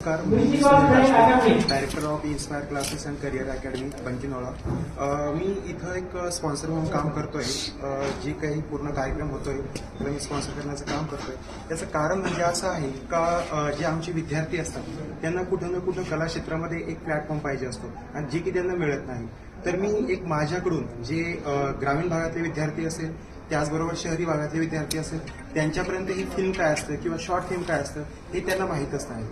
नमस्कार director of inspire classes and career academy Bankinola मी इथं एक स्पॉन्सर म्हणून काम करतोय. जे काही पूर्ण कार्यक्रम होतोय त्याला मी स्पॉन्सर करण्याचं काम करतोय त्याचं कारण म्हणजे असं आहे का जे आमचे विद्यार्थी असतात त्यांना कुठं ना कुठं कला क्षेत्रामध्ये एक प्लॅटफॉर्म पाहिजे असतो आणि जे की त्यांना मिळत नाही. तर मी एक माझ्याकडून जे ग्रामीण भागातले विद्यार्थी असेल त्याचबरोबर शहरी भागातले विद्यार्थी असेल त्यांच्यापर्यंत ही फिल्म काय असतं किंवा शॉर्ट फिल्म काय असतं हे त्यांना माहीतच नाही.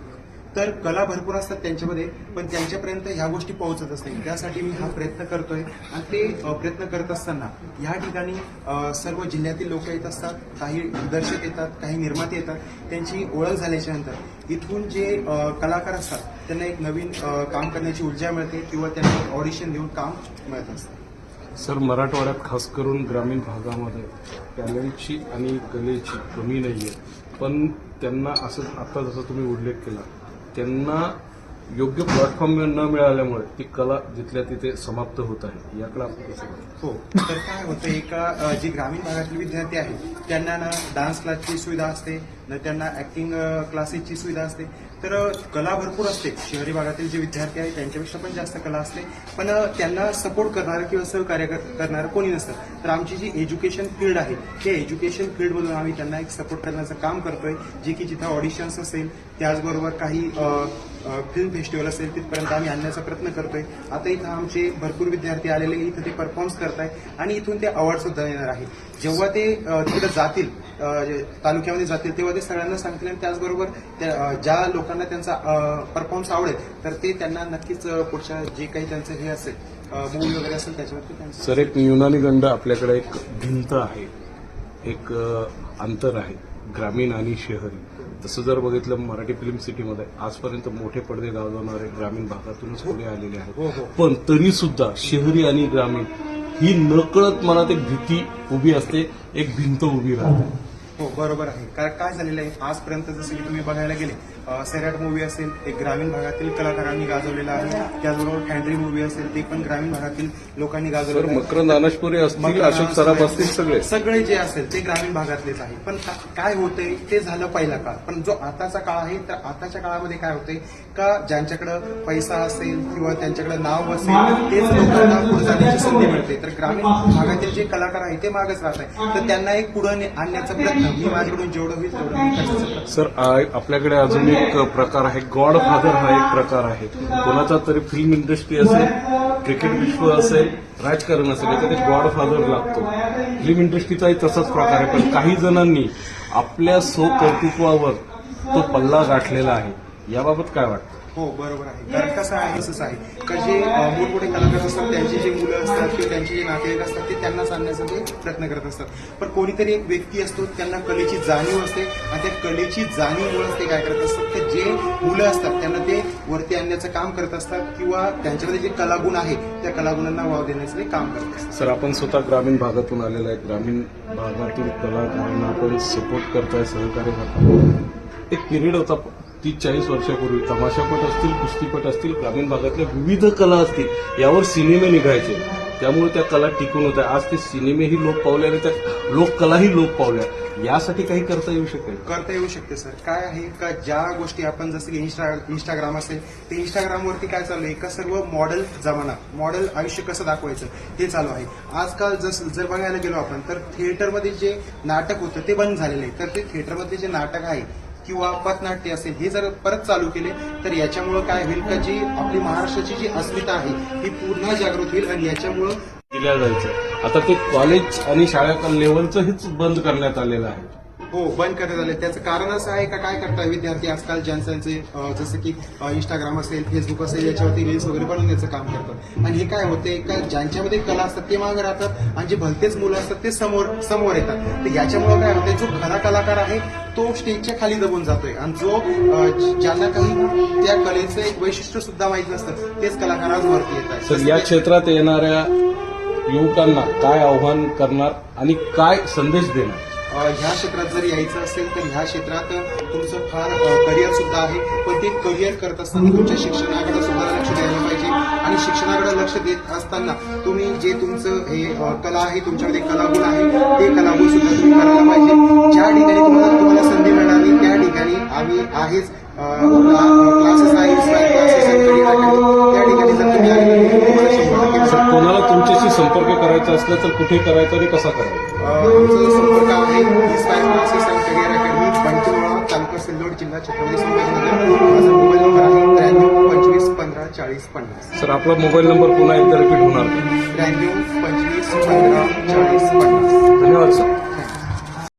तर कला भरपूर असतात त्यांच्यामध्ये पण त्यांच्यापर्यंत ह्या गोष्टी पोहोचतच नाही. त्यासाठी मी हा प्रयत्न करतोय. आणि ते प्रयत्न करत असताना ह्या ठिकाणी सर्व जिल्ह्यातील लोक येत असतात काही दिग्दर्शक येतात काही निर्माते येतात. त्यांची ओळख झाल्याच्यानंतर इथून जे कलाकार असतात त्यांना एक नवीन काम करण्याची ऊर्जा मिळते किंवा त्यांना ऑडिशन देऊन काम मिळत असतं. सर मराठवाड्यात खास करून ग्रामीण भागामध्ये टॅलेंटची आणि कलेची कमी नाही आहे पण त्यांना असं आता जसं तुम्ही उल्लेख केला त्यांना योग्य प्लॅटफॉर्म न मिळाल्यामुळे ती कला जिथल्या तिथे समाप्त होत आहे याकडे आपण कसं हो तर काय होतं एका जी जे ग्रामीण भागातले विद्यार्थी आहेत त्यांना ना डान्स क्लासची सुविधा असते न त्यांना ऍक्टिंग क्लासेसची सुविधा असते. तर कला भरपूर असते. शहरी भागातील जे विद्यार्थी आहेत त्यांच्यापेक्षा पण जास्त कला असते. पण त्यांना सपोर्ट करणारं किंवा सहकार्य करणारं कोणी नसतं. तर आमची जी एज्युकेशन फील्ड आहे ते एज्युकेशन फील्डमधून आम्ही त्यांना एक सपोर्ट करण्याचं काम करतोय जे की जिथं ऑडिशन्स असेल त्याचबरोबर काही फिल्म फेस्टिवल असेल तिथपर्यंत आम्ही आणण्याचा प्रयत्न करतोय. आता इथं आमचे भरपूर विद्यार्थी आलेले इथं ते परफॉर्म्स करताय आणि इथून ते अवॉर्ड सुद्धा येणार आहे जेव्हा ते तिकडे जातील तालुक्यामध्ये जातील तेव्हा ते सगळ्यांना सांगतील आणि त्याचबरोबर त्या, ज्या लोकांना त्यांचा परफॉर्मन्स आवडेल तर ते त्यांना नक्कीच पुढच्या जे काही त्यांचं हे असेल मूवी वगैरे असेल त्याच्यावरती त्यांचं सर एक युनानी गंड आपल्याकडे एक भिंत आहे. एक अंतर आहे. ग्रामीण आणि शहरी. तसं जर बघितलं मराठी फिल्म सिटीमध्ये आजपर्यंत मोठे पडदे गाजवणारे ग्रामीण भागातूनच पुढे आलेले हो, आहेत हो. पण तरी सुद्धा शहरी आणि ग्रामीण ही नकळत मनात एक भीती उभी असते एक भिंत उभी राहते हो बरोबर आहे. कारण काय झालेलं आहे आजपर्यंत जसं की तुम्ही बघायला गेले सैराट मूवी असेल ते ग्रामीण भागातील कलाकारांनी गाजवलेला आहे. त्याचबरोबर फॅन्ड्री मूवी असेल ते पण ग्रामीण भागातील लोकांनी आहे. मकरंद अनाशपुरे असतील अशोक सराफ असतील सगळे. सगळे जे असेल ते ग्रामीण भागातलेच आहे. पण काय होतंय ते झालं पहिला काळ. पण जो आताचा काळ आहे तर आताच्या काळामध्ये काय होतंय का ज्यांच्याकडे पैसा असेल किंवा त्यांच्याकडे नाव असेल तेच लोकांना पुढे जाण्याची संधी मिळते. तर ग्रामीण भागातील जे कलाकार आहे ते मागच राहत आहे तर त्यांना एक पुढे आणण्याचा प्रयत्न मी माझ्याकडून जेवढं होईल तेवढं सर आ- आपल्याकडे अजून एक प्रकार आहे. गॉड फादर हा एक प्रकार आहे. कोणाचा तरी फिल्म इंडस्ट्री असेल क्रिकेट विश्व असेल राजकारण असेल याच्यात एक गॉड फादर लागतो. फिल्म इंडस्ट्रीचाही तसाच प्रकार आहे. पण काही जणांनी आपल्या स्वकर्तृत्वावर तो पल्ला गाठलेला आहे. याबाबत काय वाटतं? हो बरोबर आहे. कारण कसं आहे तसंच आहे. का जे अ, मोठमोठे कलाकार असतात त्यांची जे मुलं असतात किंवा त्यांचे जे नातेवाईक असतात ते त्यांना सांगण्याचा ते प्रयत्न करत असतात. पण कोणीतरी एक व्यक्ती असतो त्यांना कलेची जाणीव असते आणि त्या कलेची जाणीवमुळेच ते काय करत असतात तर जे मुलं असतात त्यांना ते वरती आणण्याचं काम करत असतात किंवा त्यांच्यामध्ये जे कलागुण आहे त्या कलागुणांना वाव देण्याचं ते काम करत असतात. सर आपण स्वतः ग्रामीण भागातून आलेला आहे. ग्रामीण भागातील कलाकारांना आपण सपोर्ट करताय सहकार्य करताय. एक पिरियड होता तीस चाळीस वर्षापूर्वी तमाशापट असतील कुस्तीपट असतील ग्रामीण भागातल्या विविध कला असतील यावर सिनेमे निघायचे. त्यामुळे त्या कला टिकून होत्या. आज ते सिनेमेही लोक पावले आणि त्या लोककलाही लोक पावल्या. यासाठी काही करता येऊ शकेल करता येऊ शकते सर. काय आहे का ज्या गोष्टी आपण जसं की इंस्टा इंस्टाग्राम असेल ते इंस्टाग्रामवरती काय चालू आहे? का सर्व मॉडेल जमाना मॉडेल आयुष्य कसं दाखवायचं हे चालू आहे. आजकाल जसं जर बघायला गेलो आपण तर थिएटरमध्ये जे नाटक होतं ते बंद झालेलं आहे. तर ते थिएटरमध्ये जे नाटक आहे किंवा पथनाट्य असेल हे जर परत चालू केले तर याच्यामुळं काय होईल का जी आपली महाराष्ट्राची जी अस्मिता आहे ही पूर्ण जागृत होईल आणि याच्यामुळं दिल्या जायचं. आता ते कॉलेज आणि शाळा लेवलचं हेच बंद करण्यात आलेलं आहे. हो बंद करण्यात आले. त्याचं कारण असं आहे का? काय करताय विद्यार्थी आजकाल? ज्यांचे जसं की इंस्टाग्राम असेल फेसबुक असेल याच्यावरती रील्स वगैरे बनवण्याचं काम करतात. आणि हे काय होते? का ज्यांच्यामध्ये कला असतात ते मागे राहतात आणि जे भलतेच मुलं असतात ते समोर समोर येतात. तर याच्यामुळे काय होते जो खरा कलाकार आहे तो स्टेजच्या खाली दबून जातोय. आणि जो ज्यांना काही त्या कलेचं एक वैशिष्ट्य सुद्धा माहीत नसतं तेच कलाकार आज वरती येतात या क्षेत्रात येणाऱ्या युवकांना काय आव्हान करणार आणि काय संदेश देणार? ह्या क्षेत्रात जर यायचं असेल तर ह्या क्षेत्रात तुमचं फार करिअर सुद्धा आहे. पण ते करिअर करत असताना तुमच्या शिक्षणाकडे सुद्धा लक्ष द्यायला पाहिजे. आणि शिक्षणाकडे लक्ष देत असताना तुम्ही जे तुमचं हे कला आहे तुमच्यामध्ये कलागुण आहे ते कलागुण सुद्धा तुम्ही करायला पाहिजे. ज्या ठिकाणी तुम्हाला तुम्हाला संधी मिळाली त्या ठिकाणी आम्ही आहेच. संपर्क करायचा असला तर कुठे करायचा आणि कसा करायचा? आमचा संपर्क आहे inspire classes and career academy Bankinola तालुका सिल्लोड जिल्हा छत्रपती संभाजीनगर. माझा मोबाईल नंबर आहे त्र्याण्णव पंचवीस पंधरा चाळीस पन्नास. सर आपला मोबाईल नंबर पुन्हा एकदा रिपीट होणार का? त्र्याण्णव पंचवीस पंधरा चाळीस पन्नास. धन्यवाद सर.